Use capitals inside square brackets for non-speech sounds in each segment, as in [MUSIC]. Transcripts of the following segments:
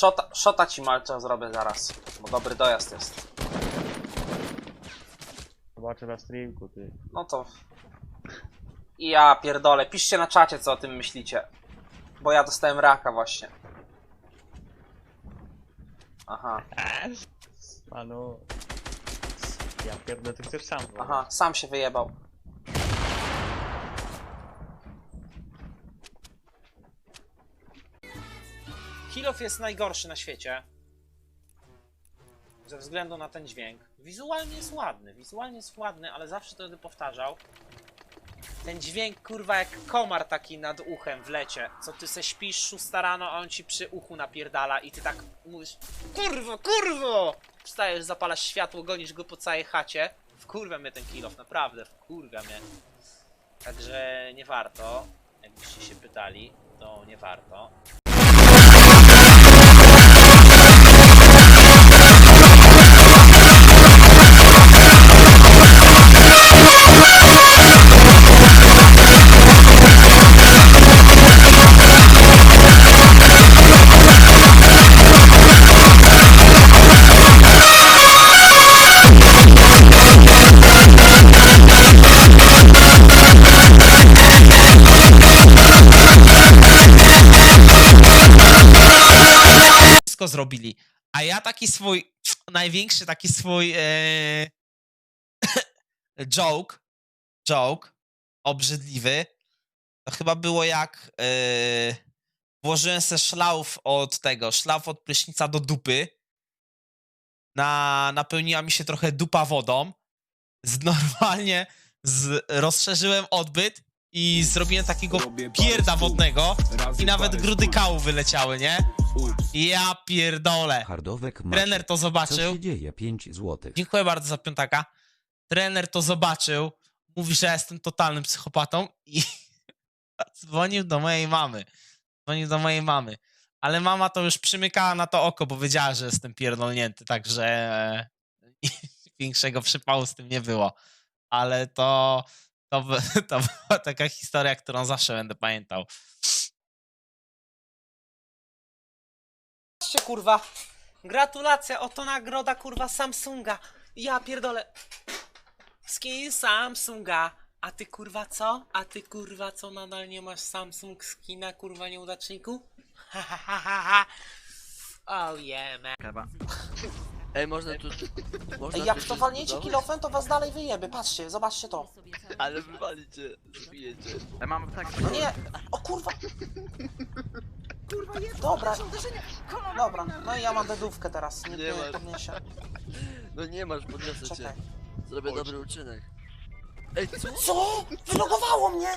Szota, szota ci malczo zrobię zaraz, bo dobry dojazd jest. Zobaczę na streamku, ty. No to... I ja pierdolę, piszcie na czacie co o tym myślicie. Bo ja dostałem raka właśnie. Aha, Panu. Ja pierdolę, ty chcesz sam. aha, sam się wyjebał. Kilof jest najgorszy na świecie. Ze względu na ten dźwięk. Wizualnie jest ładny, wizualnie jest ładny, ale zawsze to będę powtarzał. Ten dźwięk, kurwa, jak komar taki nad uchem w lecie. Co ty se śpisz szósta rano, a on ci przy uchu napierdala i ty tak mówisz Kurwo, kurwo! Wstajesz, zapalasz światło, gonisz go po całej chacie. Wkurwia mnie ten kilof, naprawdę, wkurwia mnie. Także nie warto, jakbyście się pytali, to nie warto. Zrobili. A ja taki swój, [TSK] największy taki swój e, [TSK] joke, joke, obrzydliwy, to chyba było jak e, włożyłem se szlauf od tego, szlauf od prysznica do dupy, na, napełniła mi się trochę dupa wodą, z, [LAUGHS] normalnie z, rozszerzyłem odbyt i zrobiłem takiego pierda wodnego i nawet grudy kału wyleciały, nie? Ja pierdolę. Hardowek Maciek. Trener to Co zobaczył. się dzieje? 5 złotych. Dziękuję bardzo za piątaka. Trener to zobaczył. Mówi, że ja jestem totalnym psychopatą i [LAUGHS] dzwonił do mojej mamy. Dzwonił do mojej mamy. Ale mama to już przymykała na to oko, bo wiedziała, że jestem pierdolnięty, także e, [LAUGHS] większego przypału z tym nie było. Ale to, to, [LAUGHS] to była taka historia, którą zawsze będę pamiętał. Patrzcie kurwa. Gratulacje, oto nagroda kurwa Samsunga. Ja pierdolę. Skin Samsunga. A ty kurwa co? A ty kurwa co nadal nie masz Samsung skina kurwa nieudaczniku? Ha ha ha ha ha. Oh yeah man. Kawa. Ej, można tu... Można Ej, jak tu to się walniecie zbudować? kilofem, to was dalej wyjebie. Patrzcie, zobaczcie to. Ale wywalicie, zbijecie. Ja mam tak. No nie. O kurwa. Dobra. Dobra, no i ja mam dedówkę teraz. Nie mnie nie masz. podniesie. No nie masz, podniosę cię. Czekaj. Zrobię dobry uczynek. Ej, co? Co? Wylogowało mnie!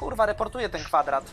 Kurwa, reportuję ten kwadrat.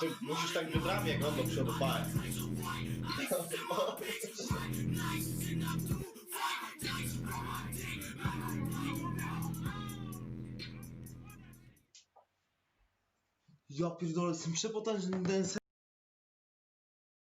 Ty musisz tak biodrami jak on do przodu, patrz. Ja pierdolę, jestem przepotężny